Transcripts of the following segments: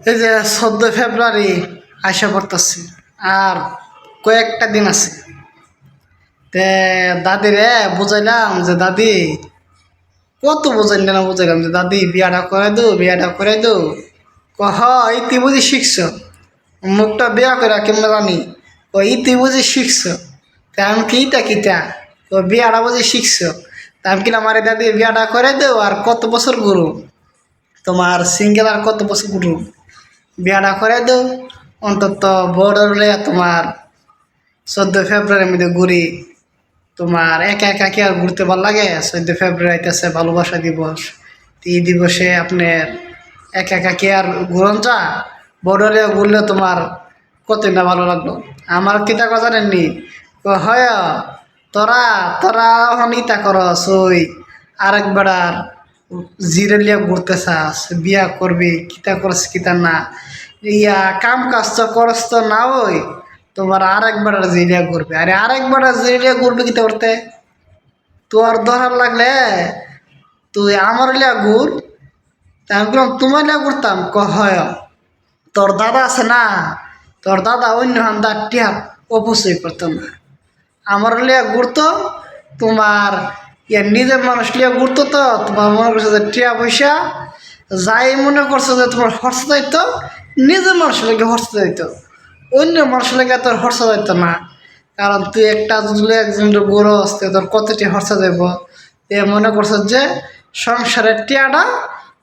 এই যে চোদ্দ ফেব্রুয়ারি আইসা পড়তেছে, আর কয়েকটা দিন আছে। তে দাদিরে বুঝাইলাম যে, দাদি, কত বুঝাই না বুঝাইলাম যে, দাদি, বিয়াটা করে দো, বিয়াটা করে দো। কহ এই তুই বুঝি শিখছ? মুখটা বিয়া করে কেমন জানি? ও এই তুই বুঝি শিখছ? তা আমি কি তা কিটা ও, বিয়াটা বুঝি শিখছ? তা আমি কিনা আমার দাদি, বিয়াটা করে দেও আর কত বছর গুরু? তোমার সিঙ্গেল আর কত বছর গুরু? বিয়াটা করে দেও অন্তত বড় হলে তোমার চোদ্দ ফেব্রুয়ারির মধ্যে ঘুরি। তোমার একা একা কি আর ঘুরতে ভালো লাগে? চোদ্দ ফেব্রুয়ারি আইতেছে ভালোবাসা দিবস। এই দিবসে আপনার একা একা কি আর ঘুরন যা? বড় ঘুরলে তোমার কতই না ভালো লাগল। আমার কিতা কথা জানেননি হয়, তোরা তোরা ইতা করস, ওই আরেক বেড়ার জিরেলিয়া ঘুরতে চাস, বিয়া করবি, কিতা করস, কিতা না? ইয়া কাম কাজ তো করস তো না ওই, তোমার আরেক বেড়ার জিরিয়া ঘুরবে। আরে আরেক বেড়ার জিরিয়া ঘুরবে কিতা করতে তোর ধরার লাগলে তুই আমার লিয়া ঘুর, তা আমি বললাম, তোমার লিয়া ঘুরতাম? ক হয় তোর দাদা আছে না, তোর দাদা অন্য হান্দার টিয়া অপচয় করতো না। আমার লিয়া ঘুরতো, তোমার ইয়া নিজের মানুষ লিয়া ঘুরতো তো, তোমার মনে করছে যে টিয়া পয়সা, যাই মনে করছ যে তোমার খরচ দায়িত্ব নিজের মানুষ লেগে খরচ দায়িত্ব অন্য মানুষ লেগে তোর খরচ দায়িত্ব না। কারণ তুই একটা যদি একজন গরু আসতে তোর কতটি খরচ দেব এ মনে করছ যে সংসারের টিয়াটা,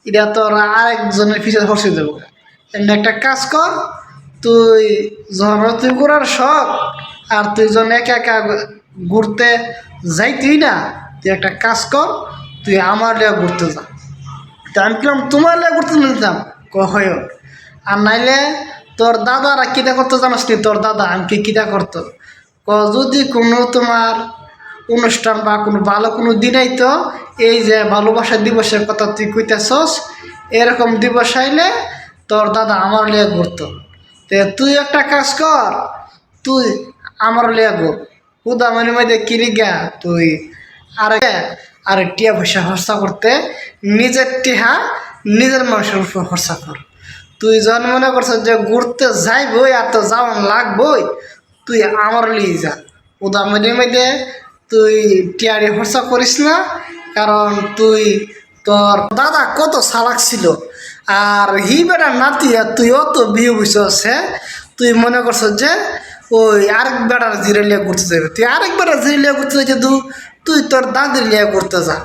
এটা তোর আরেকজনের পিছিয়ে খরচ দেবো এমনি একটা কাজ কর, তুই যখন তুই ঘোরার শখ, আর তুই যখন একা একা ঘুরতে যাইতুই না, তুই একটা কাজ কর, তুই আমার লিয়া ঘুরতে যা। আমি কিলাম তোমার লিয়া ঘুরতে নিতাম ক হয়। আর নাইলে তোর দাদারা কিতা করতো জানাস নি? তোর দাদা আমি কি কিতা করতো? ক, যদি কোনো তোমার অনুষ্ঠান বা কোনো ভালো কোনো দিনেই তো এই যে ভালোবাসা দিবসের কথা তুই কইতেছস, এরকম দিবস আইলে তোর দাদা আমার লিয়ে ঘুরতো। তে তুই একটা কাজ কর, তুই আমার লিয়ে ঘুর। হুদা মানে মধ্যে কিরি গা তুই আর আর টিয়া পয়সা খরচা করতে, নিজের টিহা নিজের মানুষের উপর খরচা কর। তুই যখন মনে করছ যে ঘুরতে যাইবই আর তো যাওয়ান লাগবই, তুই আমার লিয়ে যা। উদা মধ্যে তুই টিয়ারি খরচা করিস না, কারণ তুই তোর দাদা কত সালাক ছিল, আর হি বেটা নাতি আর তুই অত বিয়ে বুঝছস হ্যাঁ তুই মনে করছ যে ওই আরেক বেড়ার জিরে লিয়ে ঘুরতে যাবে তুই আরেক বেড়ার জিরে লিয়ে ঘুরতে যাচ্ছে তুই তুই তোর দাদির লিয়ে ঘুরতে যা।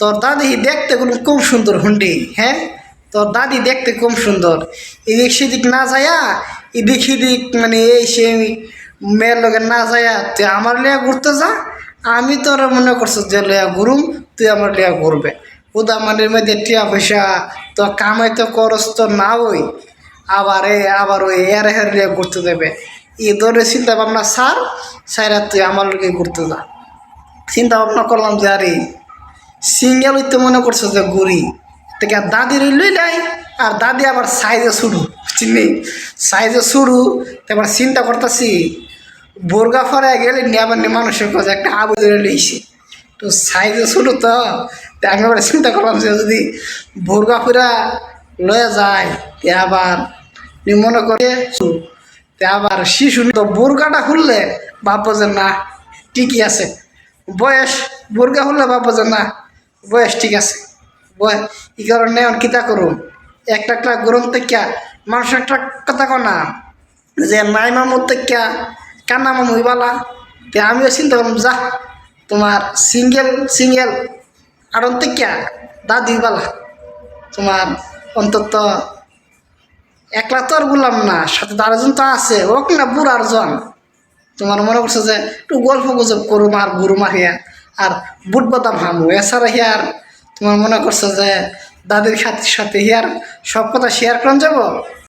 তোর দাদি দেখতে কোনো খুব সুন্দর হুন্ডি হ্যাঁ তোর দাদি দেখতে কম সুন্দর। এদিক সেদিক না যায়া, এদিক সেদিক মানে এই সে মেয়ের লোকের না যায়া, তুই আমার লিয়া ঘুরতে যা, আমি তোর মনে করছ যে লিয়া ঘুরুম, তুই আমার লিয়া ঘুরবে। উদা মানের মধ্যে টিয়া পয়সা, তো কামাই তো করস তো না ওই আবার এ, আবার ওই এর হের লিয়া ঘুরতে দেবে। এই ধরে চিন্তা ভাবনা সার, সাইরা তুই আমার লোকে ঘুরতে যা। চিন্তা ভাবনা করলাম যে আরে, সিঙ্গেল হইতে মনে করছ যে ঘুরি। থেকে দাদি লই নাই, আর দাদি আবার সাইজে শুরু চিনি সাইজে শুরু তারপর চিন্তা করতেছি, বোরগা ফরে গেলে নিয়ে আবার মানুষের কাছে একটা আবু ধরে লইছে তো সাইজে শুরু তো আমি আবার চিন্তা করলাম যে যদি বোরগা ফিরা লয়ে যায়, তে আবার মনে করে তে আবার শিশু তো বোরগাটা খুললে ভাববো যে না, ঠিকই আছে। বয়স, বোরগা খুললে ভাববো যে না, বয়স ঠিক আছে। এই কারণে এখন কিতা করুন একটা একটা গরম থেকে মানুষ একটা কথা কনা যে নাই মামুর থেকে কান্না মামু ইবালা তে আমিও চিন্তা করলাম, যা, তোমার সিঙ্গেল সিঙ্গেল আড়ন থেকে দাদি ইবালা তোমার অন্তত একলা তো আর বললাম না, সাথে আরেকজন তো আছে ও কিনা বুড়ার জন তোমার মনে করছে যে, একটু গল্প গুজব করুম আর গুরু মারিয়া আর বুট বাদাম হামু, এছাড়া হিয়ার তোমার মনে করছ যে দাদির সাথে সাথে হিয়ার সব কথা শেয়ার করেন যাব?